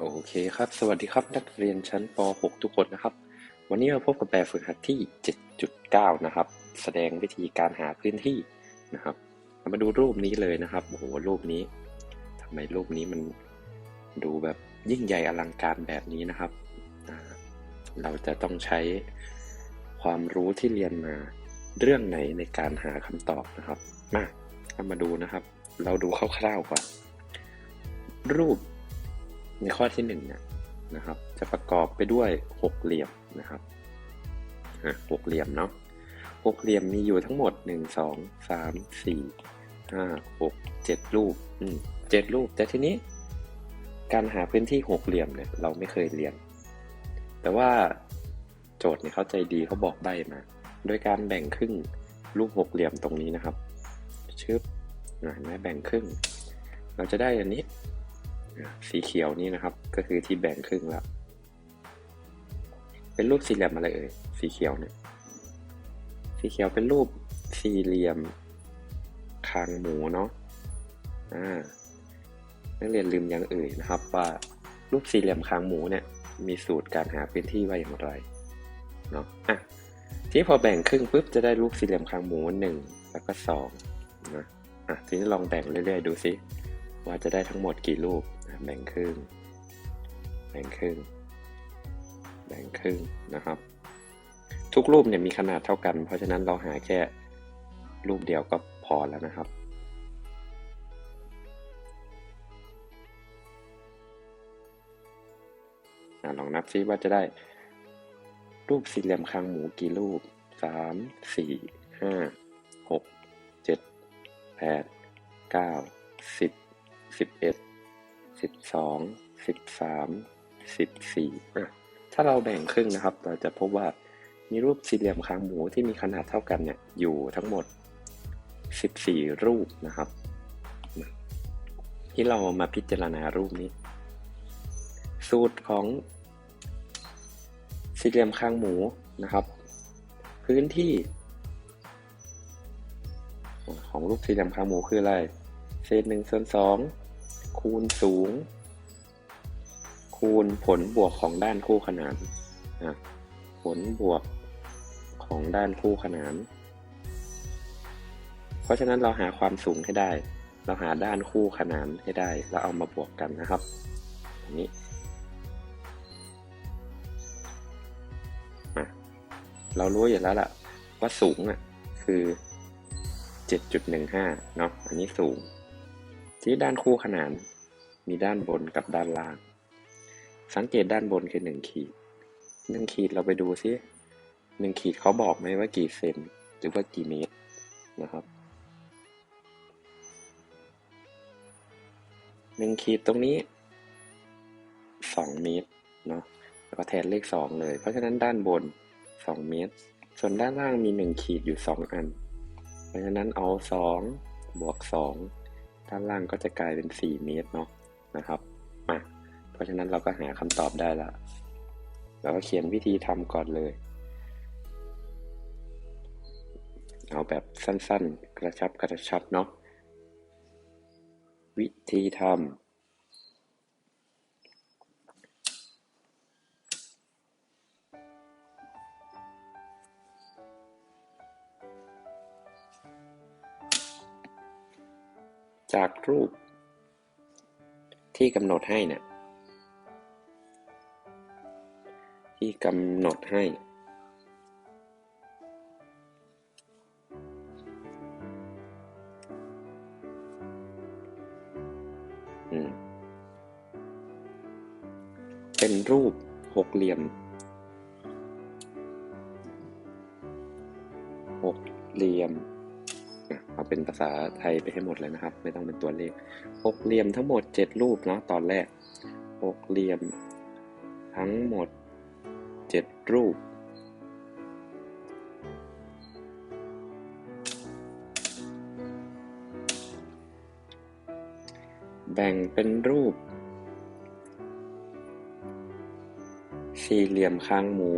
โอเคครับ สวัสดีครับนักเรียนชั้นป .6 ทุกคนนะครับ วันนี้เราพบกับแบบฝึกหัดที่ 7.9 นะครับ แสดงวิธีการหาพื้นที่นะครับามาดูรูปนี้เลยนะครับ โอ้โห รูปนี้ทำไมรูปนี้มันดูแบบยิ่งใหญ่อลังการแบบนี้นะครับ เราจะต้องใช้ความรู้ที่เรียนมาเรื่องไหนในการหาคำตอบนะครับ มาเรามาดูนะครับ เราดูคร่าวๆก่อน รูป ในข้อที่หนึ่งเนี่ยนะครับ จะประกอบไปด้วยหกเหลี่ยมนะครับหกเหลี่ยมเนาะหกเหลี่ยมมีอยู่ทั้งหมดหนึ่งสองสามสี่ห้าหกเจ็ดรูปอืมเจ็ดรูป แต่ทีนี้การหาพื้นที่หกเหลี่ยมเนี่ยเราไม่เคยเรียน แต่ว่าโจทย์เนี่ยเขาใจดีเขาบอกใบมา โดยการแบ่งครึ่งรูปหกเหลี่ยมตรงนี้นะครับชึบอะเห็นไหมแบ่งครึ่ง เราจะได้อันนี้ สีเขียวนี่นะครับ ก็คือที่แบ่งครึ่งแล้ว เป็นรูปสี่เหลี่ยมอะไรเอ่ย สีเขียวเนี่ย สีเขียวเป็นรูปสี่เหลี่ยมคางหมูเนาะ อ่า นักเรียนลืมยังเอ่ยนะครับ ว่ารูปสี่เหลี่ยมคางหมูเนี่ย มีสูตรการหาพื้นที่ว่าอย่างไร เนาะ อะ ทีนี้พอแบ่งครึ่งปุ๊บจะได้รูปสี่เหลี่ยมคางหมูหนึ่งแล้วก็สองนะ อะ ทีนี้ลองแบ่งเรื่อยๆดูซิว่าจะได้ทั้งหมดกี่รูป แบ่งครึ่ง แบ่งครึ่ง แบ่งครึ่งนะครับ ทุกรูปเนี่ยมีขนาดเท่ากัน เพราะฉะนั้นเราหาแค่รูปเดียวก็พอแล้วนะครับลองนับซิว่าจะได้ รูปสี่เหลี่ยมคางหมูกี่รูปสามสี่ห้าหกเจ็ดแปดเก้า สิบสิบเอ็ดสิบสองสิบสามสิบสี่ถ้าเราแบ่งครึ่งนะครับ เราจะพบว่ามีรูปสี่เหลี่ยมคางหมูที่มีขนาดเท่ากันเนี่ยอยู่ทั้งหมด 14 รูปนะครับ ที่เรามาพิจารณารูปนี้ สูตรของสี่เหลี่ยมคางหมูนะครับ พื้นที่ ของรูปสี่เหลี่ยมคางหมูคืออะไรเศษหนึ่งส่วนสอง คูณสูง คูณผลบวกของด้านคู่ขนานนะผลบวกของด้านคู่ขนาน เพราะฉะนั้นเราหาความสูงให้ได้ เราหาด้านคู่ขนานให้ได้ แล้วเอามาบวกกันนะครับอันนี้เรารู้อยู่แล้วล่ะว่าสูงอะคือ 7.15 เนาะอันนี้สูง ที่ด้านคู่ขนาน มีด้านบนกับด้านล่าง สังเกตด้านบนคือหนึ่งขีดหนึ่งขีดเราไปดูซิหนึ่งขีดเขาบอกไหมว่ากี่เซนหรือว่ากี่เมตรนะครับหนึ่งขีดตรงนี้สองเมตรเนาะแล้วก็แทนเลขสองเลย เพราะฉะนั้นด้านบนสองเมตร ส่วนด้านล่างมีหนึ่งขีดอยู่สองอัน เพราะฉะนั้นเอาสองบวกสอง ด้านล่างก็จะกลายเป็น 4 เมตรเนาะนะครับมาเพราะฉะนั้นเราก็หาคำตอบได้ละเราก็เขียนวิธีทำก่อนเลย เอาแบบสั้นๆ กระชับกระชับเนาะวิธีทำ จากรูป ที่กำหนดให้เนี่ยที่กำหนดให้ เป็นรูปหกเหลี่ยม หกเหลี่ยม เอาเป็นภาษาไทยไปให้หมดเลยนะครับ ไม่ต้องเป็นตัวเลขหกเหลี่ยมทั้งหมดเจ็ดรูปเนาะตอนแรกหกเหลี่ยมทั้งหมดเจ็ดรูปแบ่งเป็นรูป สี่เหลี่ยมคางหมู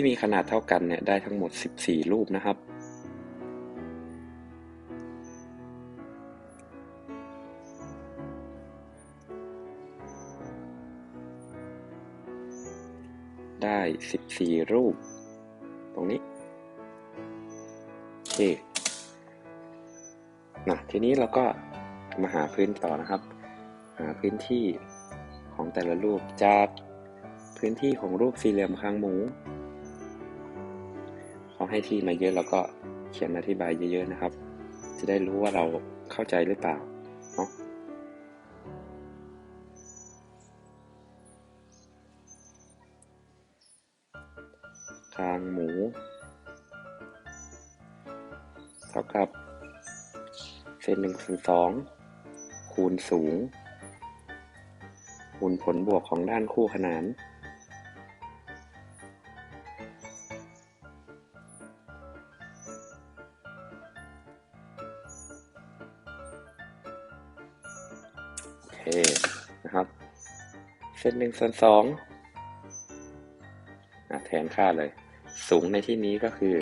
ที่มีขนาดเท่ากันเนี่ยได้ทั้งหมด 14 รูปนะครับ ได้ 14 รูป ตรงนี้โอเคนะทีนี้เราก็มาหาพื้นต่อนะครับ หาพื้นที่ของแต่ละรูปจากพื้นที่ของรูปสี่เหลี่ยมคางหมู เขาให้ที่มาเยอะแล้วก็เขียนอธิบายเยอะๆนะครับ จะได้รู้ว่าเราเข้าใจหรือเปล่าเนาะคางหมู เท่ากับ เศษหนึ่งส่วนสองคูณสูง คูณผลบวกของด้านคู่ขนาน เส้นหนึ่งส่วนสองอแทนค่าเลย สูงในที่นี้ก็คือ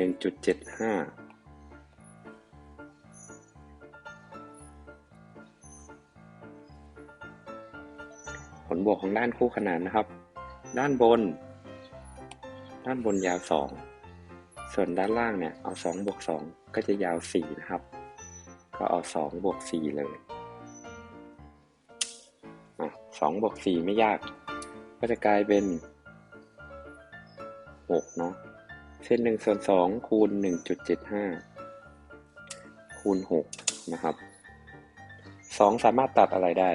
1.75 ผลบวกของด้านคู่ขนานนะครับ ด้านบน ด้านบนยาว 2 ส่วนด้านล่างเนี่ย เอา 2 บวก 2 ก็จะยาว 4 นะครับ ก็เอา 2 บวก 4 เลย 2บวก4ไม่ยาก ก็จะกลายเป็น6เนาะเส้น1ส่วน2คูณ 1.75 คูณ 6 นะครับ 2 สามารถตัดอะไรได้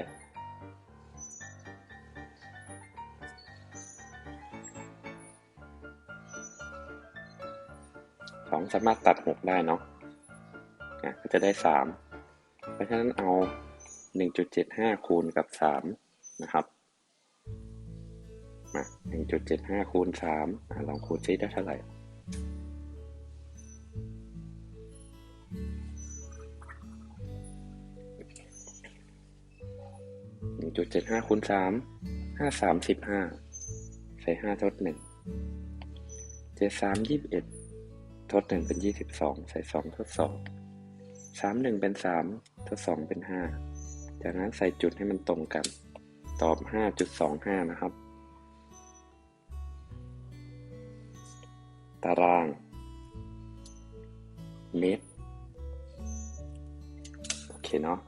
สองสามารถตัดหกได้เนาะอะก็จะได้สามเพราะฉะนั้นเอาหนึ่งจุดเจ็ดห้าคูณกับสาม นะครับมาหนึ่งจุดเจ็ดห้าคูณสามอะลองคูณซิได้เท่าไหร่หนึ่งจุดเจ็ดห้าคูณสามห้าสามสิบห้าใส่ห้าทดหนึ่งเจ็ดสามยี่สิบเอ็ดทดหนึ่งเป็นยี่สิบสองใส่สองทดสองสามหนึ่งเป็นสามทดสองเป็นห้าจากนั้นใส่จุดให้มันตรงกัน ตอบห้าจุดสองห้านะครับ ตาราง เมตร โอเคเนาะ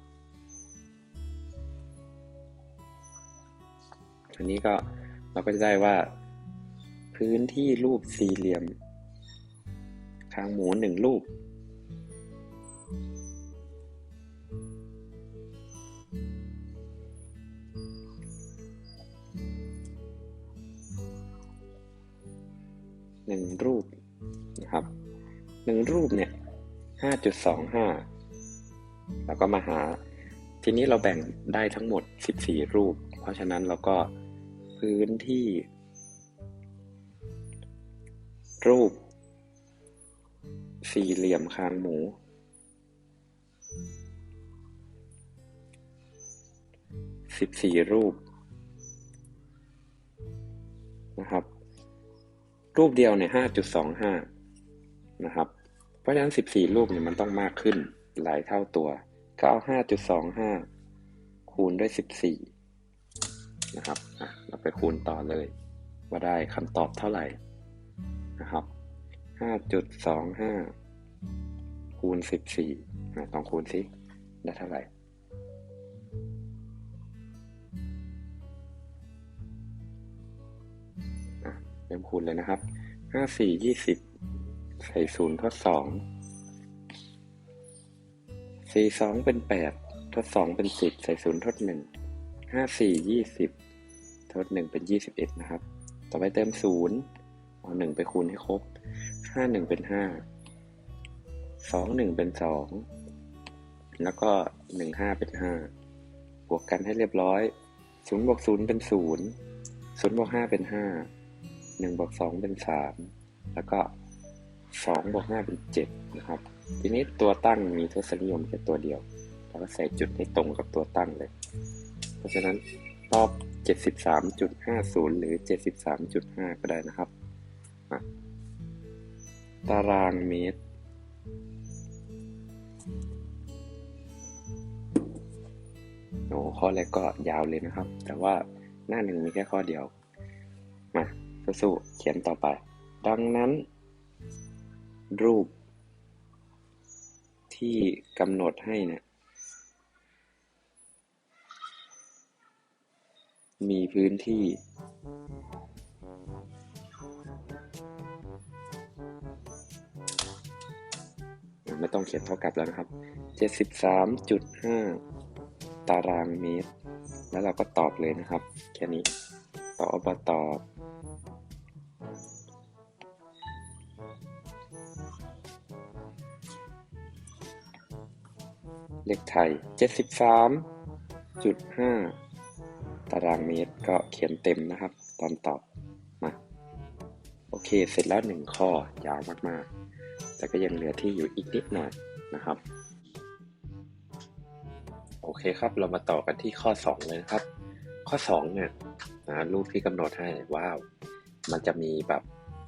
อันนี้ก็เราก็จะได้ว่า พื้นที่รูปสี่เหลี่ยม คางหมูหนึ่งลูก หนึ่งรูปนะครับหนึ่งรูปเนี่ยห้าจุดสองห้าแล้วก็มาหา ทีนี้เราแบ่งได้ทั้งหมดสิบสี่รูป เพราะฉะนั้นเราก็พื้นที่ รูป สี่เหลี่ยมคางหมู สิบสี่รูปนะครับ รูปเดียวเนี่ยห้าจุดสองห้านะครับ เพราะฉะนั้นสิบสี่รูปเนี่ยมันต้องมากขึ้นหลายเท่าตัว ก็เอาห้าจุดสองห้าคูณด้วยสิบสี่นะครับอะเราไปคูณต่อเลย ว่าได้คำตอบเท่าไหร่นะครับห้าจุดสองห้าคูณสิบสี่ลองคูณสิได้เท่าไหร่ เริ่มคูณเลยนะครับห้าสี่ยี่สิบใส่ศูนย์ทดสองสี่สองเป็นแปดทดสองเป็นสิบใส่ศูนย์ทดหนึ่งห้าสี่ยี่สิบทดหนึ่งเป็นยี่สิบเอ็ดนะครับ ต่อไปเติมศูนย์เอาหนึ่งไปคูณให้ครบห้าหนึ่งเป็นห้าสองหนึ่งเป็นสองแล้วก็หนึ่งห้าเป็นห้าบวกกันให้เรียบร้อยศูนย์บวกศูนย์เป็นศูนย์ศูนย์บวกห้าเป็นห้า หนึ่งบวกสองเป็นสามแล้วก็สองบวกห้าเป็นเจ็ดนะครับ ทีนี้ตัวตั้งมีทศนิยมแค่ตัวเดียว เราก็ใส่จุดให้ตรงกับตัวตั้งเลย เพราะฉะนั้นตอบ 73.50 หรือ 73.5 ก็ได้นะครับมาตารางเมตรโอ้ข้อแรกก็ยาวเลยนะครับ แต่ว่าหน้าหนึ่งมีแค่ข้อเดียว มา สู้ๆเขียนต่อไป ดังนั้น รูป ที่กำหนดให้เนี่ยมีพื้นที่ ไม่ต้องเขียนเท่ากับแล้วนะครับ 73.5 ตารางเมตร แล้วเราก็ตอบเลยนะครับ แค่นี้ตอบมาตอบ เลขไทย 73.5 ตารางเมตรก็เขียนเต็มนะครับ ตอนตอบมาโอเค เสร็จแล้วหนึ่งข้อยาวมากๆ แต่ก็ยังเหลือที่อยู่อีกนิดหน่อยนะครับ โอเคครับเรามาต่อกันที่ข้อ 2 เลยนะครับ ข้อ 2 เนี่ยนะรูปที่กำหนดให้ว้าว มันจะมีแบบ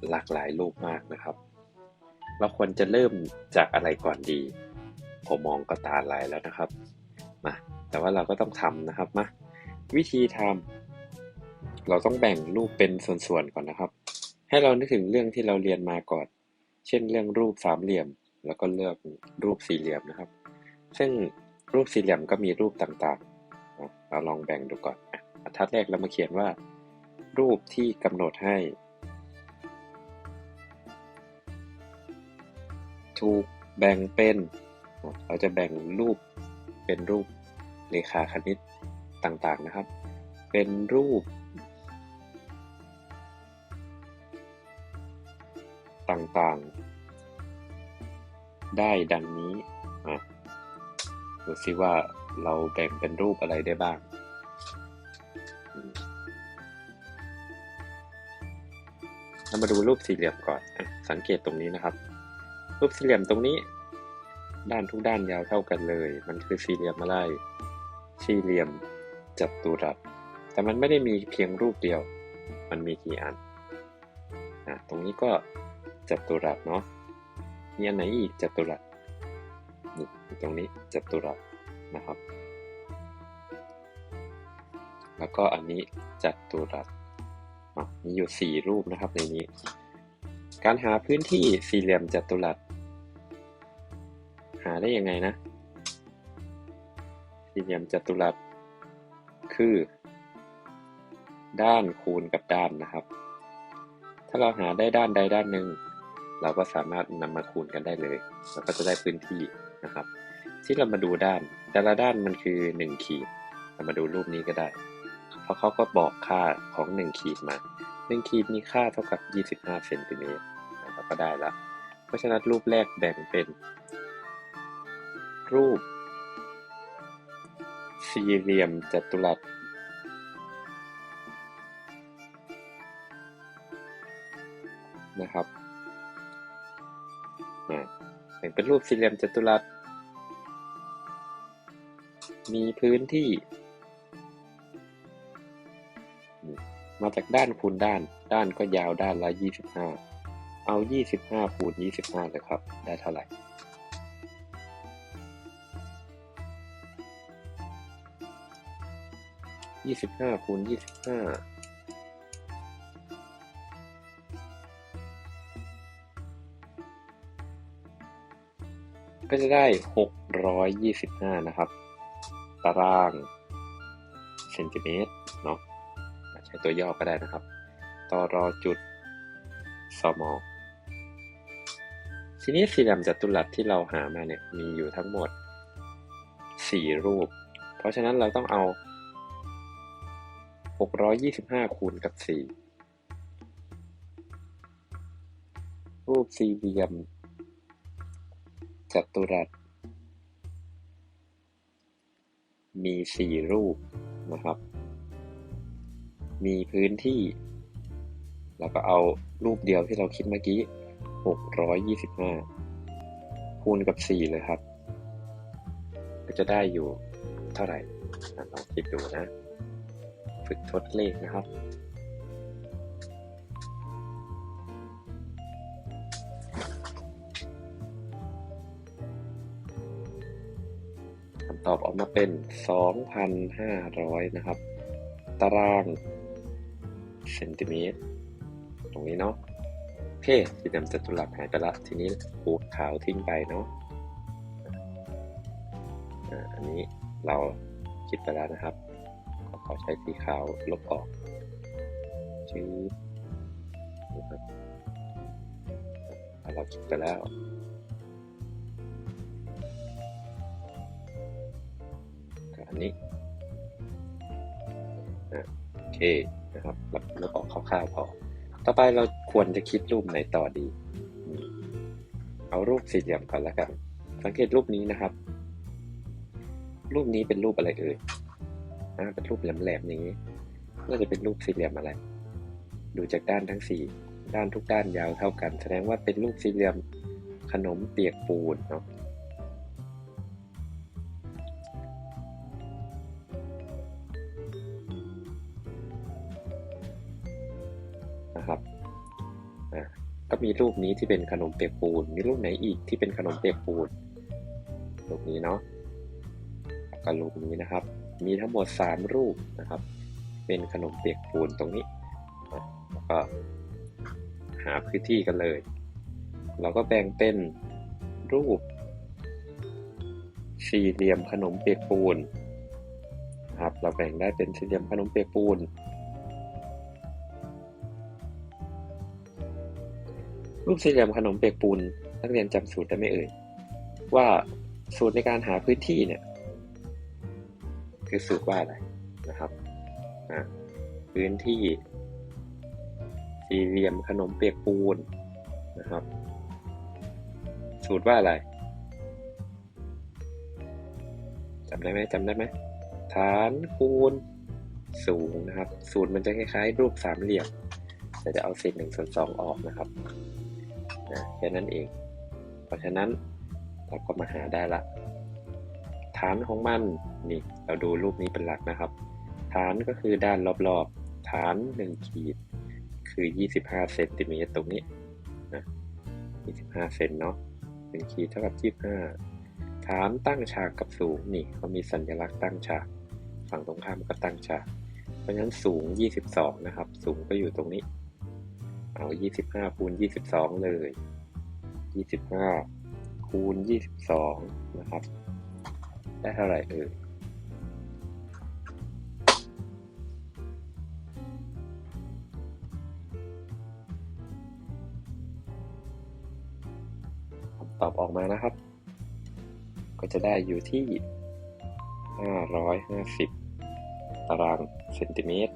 หลากหลายรูปมากนะครับ เราควรจะเริ่มจากอะไรก่อนดี มมองก็ตาลายแล้วนะครับมาแต่ว่าเราก็ต้องทำนะครับมาวิธีทำเราต้องแบ่งรูปเป็นส่วนๆก่อนนะครับ ให้เรานึกถึงเรื่องที่เราเรียนมาก่อน เช่นเรื่องรูปสามเหลี่ยม แล้วก็เลือกรูปสี่เหลี่ยมนะครับ ซึ่งรูปสี่เหลี่ยมก็มีรูปต่างๆ เราลองแบ่งดูก่อนอะบรรทัดแรกเรามาเขียนว่า รูปที่กำหนดให้ ถูกแบ่งเป็น เราจะแบ่งรูปเป็นรูปเรขาคณิตต่างๆนะครับ เป็นรูปต่างๆ ได้ดังนี้ดูซิว่าเราแบ่งเป็นรูปอะไรได้บ้าง เรามาดูรูปสี่เหลี่ยมก่อนอสังเกตตรงนี้นะครับ รูปสี่เหลี่ยมตรงนี้ ด้านทุกด้านยาวเท่ากันเลย มันคือสี่เหลี่ยมอะไร สี่เหลี่ยมจัตุรัส แต่มันไม่ได้มีเพียงรูปเดียว มันมีกี่อันอะตรงนี้ก็จัตุรัสเนาะมีอันไหนอีกจัตุรัสนี่ตรงนี้จัตุรัสนะครับ แล้วก็อันนี้จัตุรัสอะมีอยู่สี่รูปนะครับในนี้ การหาพื้นที่สี่เหลี่ยมจัตุรัส หาได้ยังไงนะ สี่เหลี่ยมจัตุรัส คือ ด้านคูณกับด้านนะครับ ถ้าเราหาได้ด้านใดด้านหนึ่ง เราก็สามารถนำมาคูณกันได้เลย เราก็จะได้พื้นที่นะครับ ที่เรามาดูด้าน แต่ละด้านมันคือ 1 ขีด เรามาดูรูปนี้ก็ได้ เพราะเขาก็บอกค่าของ 1 ขีดมา 1 ขีดมีค่าเท่ากับ 25เซนติเมตรเราก็ได้แล้วเพราะฉะนั้นรูปแรกแบ่งเป็น รูป สี่เหลี่ยมจัตุรัส นะครับแบ่งเป็นรูปสี่เหลี่ยมจัตุรัส มีพื้นที่มมาจากด้านคูณด้าน ด้านก็ยาวด้านละยี่สิบห้าเอายี่สิบห้าคูณยี่สิบห้าเลยครับ ได้เท่าไหร่ ยี่สิบห้าคูณยี่สิบห้าก็จะได้ 625 นะครับ ตารางเซนติเมตรเนาะใช้ตัวย่อก็ได้นะครับตอรอจุดสมอทีนี้สี่เหลี่ยมจัตุรัสที่เราหามาเนี่ยมีอยู่ทั้งหมด 4 รูป เพราะฉะนั้นเราต้องเอา 625 คูณกับ 4 รูปสี่เหลี่ยม จัตุรัส มีสี่รูปนะครับ มีพื้นที่ แล้วก็เอารูปเดียวที่เราคิดเมื่อกี้ 625 คูณกับ 4 เลยครับ ก็จะได้อยู่เท่าไหร่ลองคิดดูนะึกทดเลขนะครับ คำตอบออกมาเป็น 2,500 นะครับ ตารางเซนติเมตร ตรงนี้เนาะโอเคศสีดำจัตุรัสหายไปละทีนี้ปูขาวทิ้งไปเนาะอันนี้เราคิดไปแล้วนะครับ ขอใช้สีขาวลบออกชื่อนะครับเราคิดไปแล้ว อันนี้อะโอเคนะครับลบลบออกคร่าวๆพอ ต่อไปเราควรจะคิดรูปไหนต่อดี เอารูปสี่เหลี่ยมก่อนแล้วกัน สังเกตรูปนี้นะครับ รูปนี้เป็นรูปอะไรเอ่ย อ่าเป็นรูปแหลมๆอย่างนี้น่าจะเป็นรูปสี่เหลี่ยมอะไร ดูจากด้านทั้งสี่ด้านทุกด้านยาวเท่ากัน แสดงว่าเป็นรูปสี่เหลี่ยมขนมเปียกปูนเนาะนะครับอะก็มีรูปนี้ที่เป็นขนมเปียกปูน มีรูปไหนอีกที่เป็นขนมเปียกปูนรูปนี้เนาะ แล้วก็รูปนี้นะครับ มีทั้งหมด 3 รูปนะครับ เป็นขนมเปียกปูนตรงนี้แล้วก็หาพื้นที่กันเลย เราก็แบ่งเป็นรูป สี่เหลี่ยมขนมเปียกปูนนะครับ เราแบ่งได้เป็นสี่เหลี่ยมขนมเปียกปูน รูปสี่เหลี่ยมขนมเปียกปูน นักเรียนจำสูตรได้ไหมเอ่ยว่าสูตรในการหาพื้นที่เนี่ย คือสูตรว่าอะไรนะครับอะพื้นที่สี่เหลี่ยมขนมเปียกปูนนะครับ สูตรว่าอะไรจำได้ไหมจำได้ไหมฐานคูณสูงนะครับ สูตรมันจะคล้ายๆ รูปสามเหลี่ยมแต่จะเอาเศษหนึ่งส่วนสองออกนะครับนะแค่นั้นเอง เพราะฉะนั้นเราก็มาหาได้ละ ฐานของมันนี่เราดูรูปนี้เป็นหลักนะครับ ฐานก็คือด้านรอบๆ ฐาน 1 ขีด คือ 25เซนติเมตรตรงนี้นะ25เซนเนาะ1ขีดเท่ากับ 25 ฐานตั้งฉากกับสูงนี่เขามีสัญลักษณ์ตั้งฉาก ฝั่งตรงข้ามก็ตั้งฉาก เพราะฉะนั้นสูง 22 นะครับ สูงก็อยู่ตรงนี้ เอา 25คูณ22 เลย 25คูณ22 นะครับ ได้เท่าไหร่เอ่ยตอบออกมานะครับ ก็จะได้อยู่ที่ 550 ตารางเซนติเมตร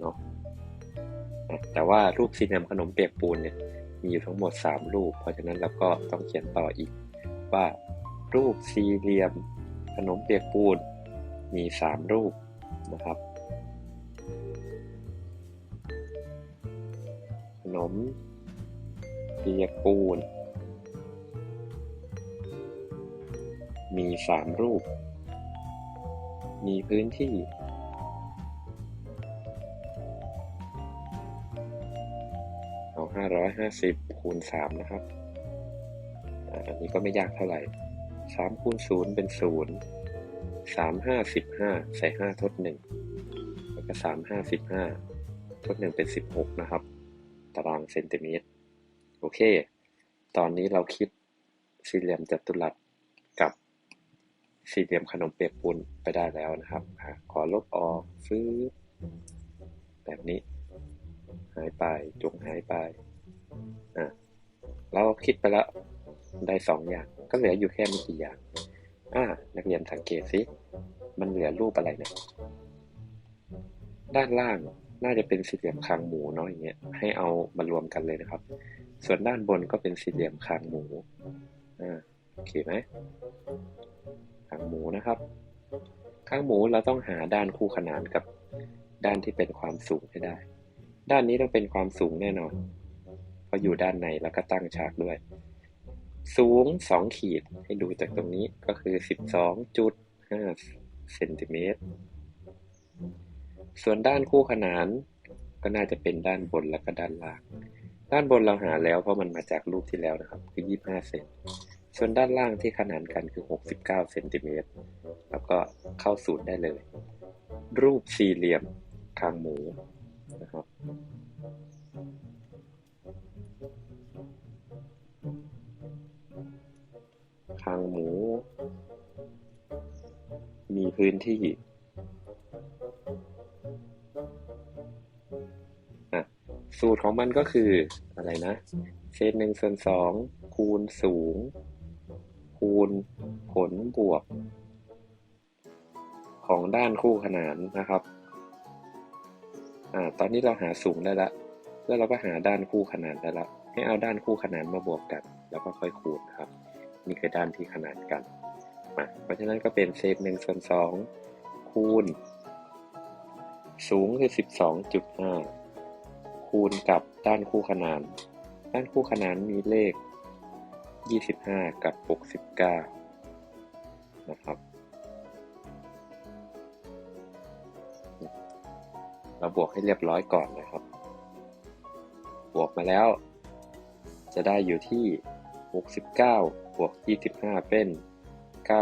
เนาะแต่ว่ารูปสี่เหลี่ยมขนมเปียกปูนเนี่ยมีอยู่ทั้งหมด 3 รูป เพราะฉะนั้นเราก็ต้องเขียนต่ออีกว่ารูปสี่เหลี่ยม นมเปียกปูน มี 3 รูปนะครับ ขนมเปียกปูน มีสามรูป มีพื้นที่ เอาห้าร้อยห้าสิบคูณสามนะครับอันนี้ก็ไม่ยากเท่าไหร่ สามคูณศูนย์เป็นศูนย์สามห้าสิบห้าใส่ห้าทดหนึ่งแล้วก็สามห้าสิบห้าทดหนึ่งเป็นสิบหกนะครับ ตารางเซนติเมตร โอเค ตอนนี้เราคิดสี่เหลี่ยมจัตุรัสกับสี่เหลี่ยมขนมเปียกปูนไปได้แล้วนะครับ ขอลบออกฟื้บแบบนี้ หายไป จงหายไป อะ เราคิดไปแล้ว ได้สองอย่าง ก็เหลืออยู่แค่ไม่กี่อย่าง อ่า นักเรียนสังเกตสิ มันเหลือรูปอะไรเนี่ย ด้านล่างน่าจะเป็นสี่เหลี่ยมคางหมูเนาะอย่างเงี้ย ให้เอามารวมกันเลยนะครับ ส่วนด้านบนก็เป็นสี่เหลี่ยมคางหมู อ่า โอเคไหมคางหมูนะครับคางหมูเราต้องหาด้านคู่ขนานกับด้านที่เป็นความสูงให้ได้ ด้านนี้ต้องเป็นความสูงแน่นอน เพราะอยู่ด้านในแล้วก็ตั้งฉากด้วย สูง2ขีดให้ดูจากตรงนี้ก็คือ12.5เซนติเมตร ส่วนด้านคู่ขนานก็น่าจะเป็นด้านบนแล้วก็ด้านล่าง ด้านบนเราหาแล้วเพราะมันมาจากรูปที่แล้วนะครับคือ 25 เซน ส่วนด้านล่างที่ขนานกันคือ 69 เซนติเมตร แล้วก็เข้าศูนย์ได้เลย รูปสี่เหลี่ยมคางหมูนะครับางหมู มีพื้นที่อะสูตรของมันก็คืออะไรนะ เศษหนึ่งส่วนสองคูณสูง คูณผลบวก ของด้านคู่ขนานนะครับอ่าตอนนี้เราหาสูงได้ละแล้วเราก็หาด้านคู่ขนานได้ละให้เอาด้านคู่ขนานมาบวกกัน แล้วก็ค่อยคูณครับ นี่คือด้านที่ขนานกันมาเพราะฉะนั้นก็เป็นเศษหนึ่งส่วนสองคูณ สูงคือสิบสองจุดห้าคูณกับด้านคู่ขนาน ด้านคู่ขนานมีเลขยี่สิบห้ากับหกสิบเก้านะครับ เราบวกให้เรียบร้อยก่อนนะครับ บวกมาแล้ว จะได้อยู่ที่ 69บ วก 25 เป็น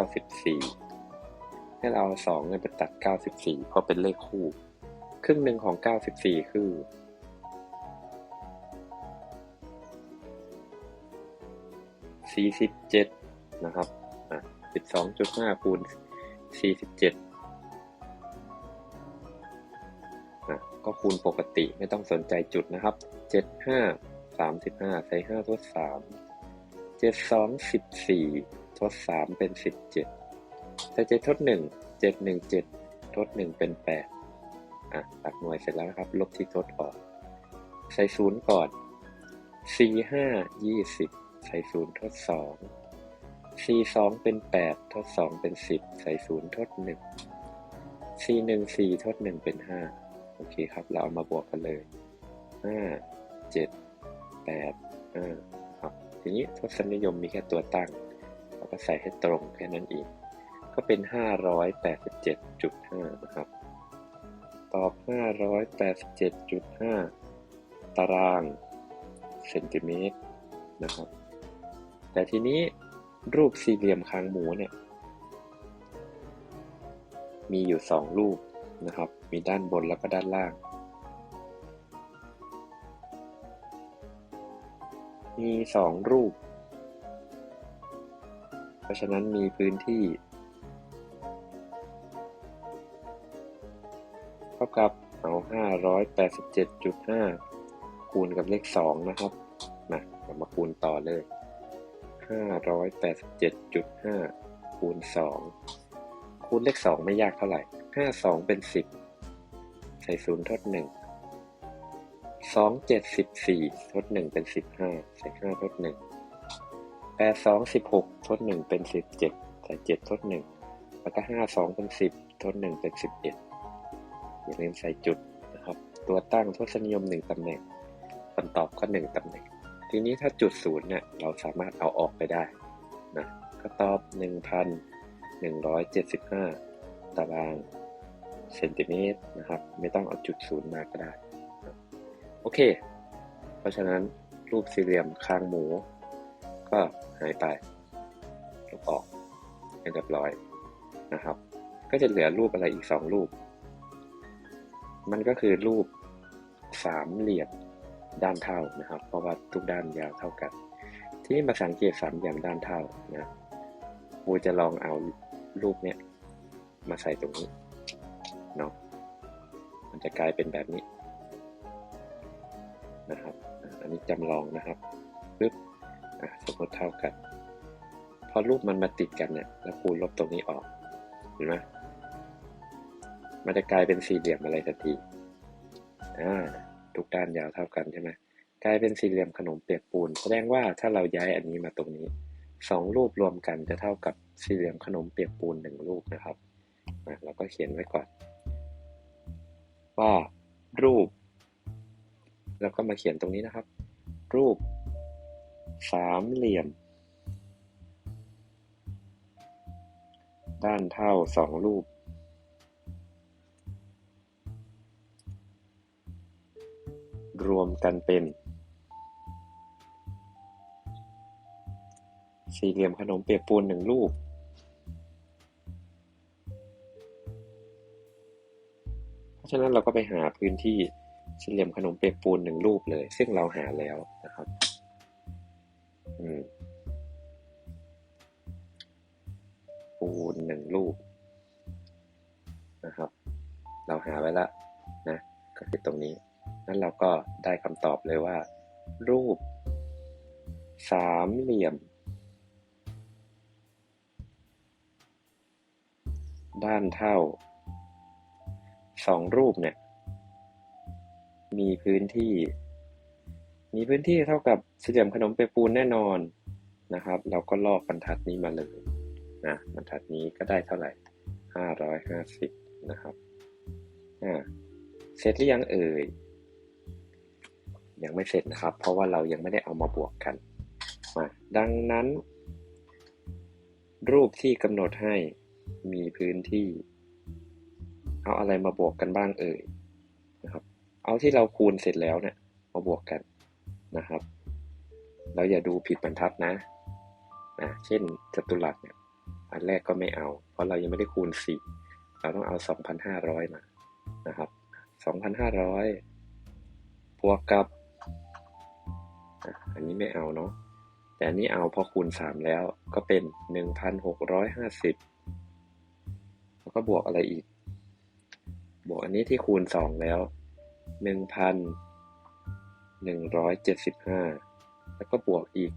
94 ให้เราเอา2เนี่ยไปตัด 94 เพราะเป็นเลขคู่ ครึ่งหนึ่งของ 94 คือ 47 นะครับ อะ 12.5 คูณ 47นะก็คูณปกติไม่ต้องสนใจจุดนะครับเจ็ดห้าสามสิบห้าใส่ห้าทดสาม เจ็ดสองสิบสี่ทดสามเป็นสิบเจ็ดใส่เจ็ดทดหนึ่งเจ็ดหนึ่งเจ็ดทดหนึ่งเป็นแปดอะตัดหน่วยเสร็จแล้วนะครับ ลบที่ทดออก ใส่ศูนย์ก่อนสี่ห้ายี่สิบใส่ศูนย์ทดสองสี่สองเป็นแปดทดสองเป็นสิบใส่ศูนย์ทดหนึ่งสี่หนึ่งสี่ทดหนึ่งเป็นห้าโอเคครับ เราเอามาบวกกันเลยห้าเจ็ดแปดห้า ทีนี้ทศนิยมมีแค่ตัวตั้งเราก็ใส่ให้ตรงแค่นั้นเองก็เป็นห้าร้อยแปดสิบเจ็ดจุดห้านะครับ ตอบห้าร้อยแปดสิบเจ็ดจุดห้าตารางเซนติเมตรนะครับ แต่ทีนี้รูปสี่เหลี่ยมคางหมูเนี่ย มีอยู่สองรูปนะครับ มีด้านบนแล้วก็ด้านล่าง มีสองรูป เพราะฉะนั้นมีพื้นที่ เท่ากับเอา 587.5 คูณกับเลข 2 นะครับนะเรามาคูณต่อเลย 587.5 คูณ 2 คูณเลข 2 ไม่ยากเท่าไหร่ 5 2 เป็น 10 ใส่ศูนย์ทด1 สองเจ็ดสิบสี่ทดหนึ่งเป็นสิบห้าใส่ห้าทดหนึ่งแปดสองสิบหกทดหนึ่งเป็นสิบเจ็ดใส่เจ็ดทดหนึ่งแล้วก็ห้าสองเป็นสิบทดหนึ่งเป็นสิบเอ็ดอย่าลืมใส่จุดนะครับ ตัวตั้งทศนิยมหนึ่งตำแหน่งคำตอบก็หนึ่งตำแหน่ง ทีนี้ถ้าจุดศูนย์เนี่ยเราสามารถเอาออกไปได้นะก็ตอบหนึ่งพันหนึ่งร้อยเจ็ดสิบห้าตารางเซนติเมตรนะครับ ไม่ต้องเอาจุดศูนย์มาก็ได้ โอเค เพราะฉะนั้นรูปสี่เหลี่ยมคางหมู ก็หายไปลบออกเรียบร้อยนะครับ ก็จะเหลือรูปอะไรอีกสองรูป มันก็คือรูปสามเหลี่ยมด้านเท่านะครับ เพราะว่าทุกด้านยาวเท่ากัน ที่นี่มาสังเกตสามเหลี่ยมด้านเท่านะบูจะลองเอารูปเนี้ยมาใส่ตรงนี้เนาะมันจะกลายเป็นแบบนี้ นะครับ อันนี้จำลองนะครับปึ๊บอะสมมติเท่ากัน พอรูปมันมาติดกันเนี่ยแล้วคูณลบตรงนี้ออก เห็นไหมมันจะกลายเป็นสี่เหลี่ยมอะไรทันทีอ่าทุกด้านยาวเท่ากันใช่ไหมกลายเป็นสี่เหลี่ยมขนมเปียกปูน แสดงว่าถ้าเราย้ายอันนี้มาตรงนี้สองรูปรวมกันจะเท่ากับสี่เหลี่ยมขนมเปียกปูนหนึ่งรูปนะครับอะเราก็เขียนไว้ก่อน ว่ารูป แล้วก็มาเขียนตรงนี้นะครับ รูปสามเหลี่ยม ด้านเท่าสองรูป รวมกันเป็น สี่เหลี่ยมขนมเปียกปูนหนึ่งลูกเพราะฉะนั้นเราก็ไปหาพื้นที่ สี่เหลี่ยมขนมเปียกปูนหนึ่งลูกเลย ซึ่งเราหาแล้วนะครับ อืม ปูนหนึ่งลูกนะครับ เราหาไว้แล้วนะ ก็คือตรงนี้ นั้นเราก็ได้คำตอบเลยว่า รูป สามเหลี่ยม ด้านเท่าสองรูปเนี่ย มีพื้นที่ มีพื้นที่เท่ากับสี่เหลี่ยมขนมเปียกปูนแน่นอนนะครับ เราก็ลอกบรรทัดนี้มาเลยนะบรรทัดนี้ก็ได้เท่าไหร่ห้าร้อยห้าสิบนะครับอ่าเสร็จหรือยังเอ่ยยังไม่เสร็จนะครับ เพราะว่าเรายังไม่ได้เอามาบวกกันมาดังนั้น รูปที่กำหนดให้มีพื้นที่ เอาอะไรมาบวกกันบ้างเอ่ย เอาที่เราคูณเสร็จแล้วเนี่ยมาบวกกันนะครับ เราอย่าดูผิดบรรทัดนะนะเช่นจัตุรัสเนี่ยอันแรกก็ไม่เอา เพราะเรายังไม่ได้คูณสี่เราต้องเอาสองพันห้าร้อยมานะครับสองพันห้าร้อยบวกกับ อันนี้ไม่เอาเนาะแต่อันนี้เอาพอคูณสามแล้วก็เป็นหนึ่งพันหกร้อยห้าสิบแล้วก็บวกอะไรอีก บวกอันนี้ที่คูณสองแล้ว หนึ่งพันหนึ่งร้อยเจ็ดสิบห้าแล้วก็บวกอีก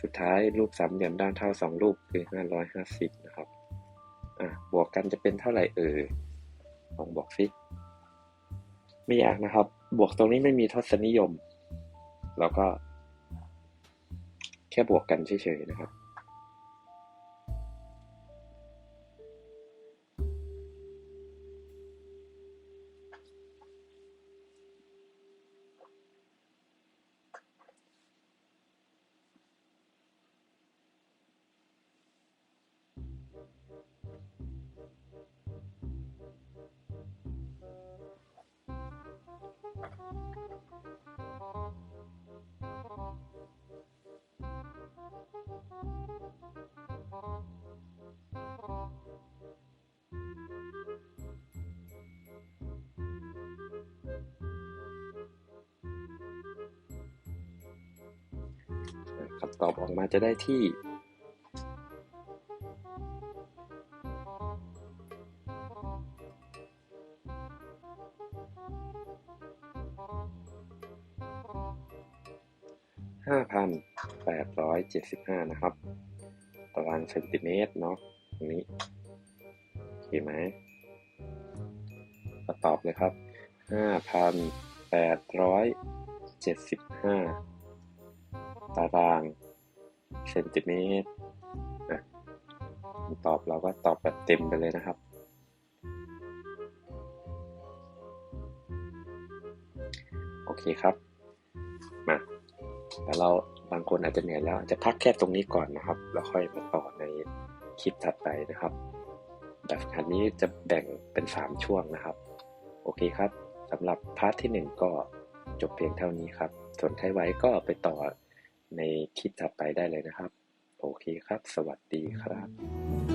สุดท้ายรูปสามเหลี่ยมด้านเท่าสองรูปคือห้าร้อยห้าสิบนะครับ อะ บวกกันจะเป็นเท่าไหร่เอ่ยลองบอกสิไม่ยากนะครับ บวกตรงนี้ไม่มีทศนิยมเราก็ แค่บวกกันเฉยๆนะครับ คำตอบออกมาจะได้ที่ 5,875 นะครับ ตารางเซนติเมตรเนาะตรงนี้โอเคไหมตอบเลยครับ 5,875 ตาราง เซนติเมตรนะตอบเราก็ตอบแบบเต็มไปเลยนะครับ โอเคครับ มาแล้วเราบางคนอาจจะเหนื่อยแล้วอาจจะพักแค่ตรงนี้ก่อนนะครับ แล้วค่อยมาต่อในคลิปถัดไปนะครับ แบบฝึกหัดนี้จะแบ่งเป็นสามช่วงนะครับ โอเคครับสำหรับพาร์ทที่หนึ่งก็จบเพียงเท่านี้ครับ ส่วนใครไว้ก็ไปต่อ ในคลิปถัดไปได้เลยนะครับ โอเคครับ สวัสดีครับ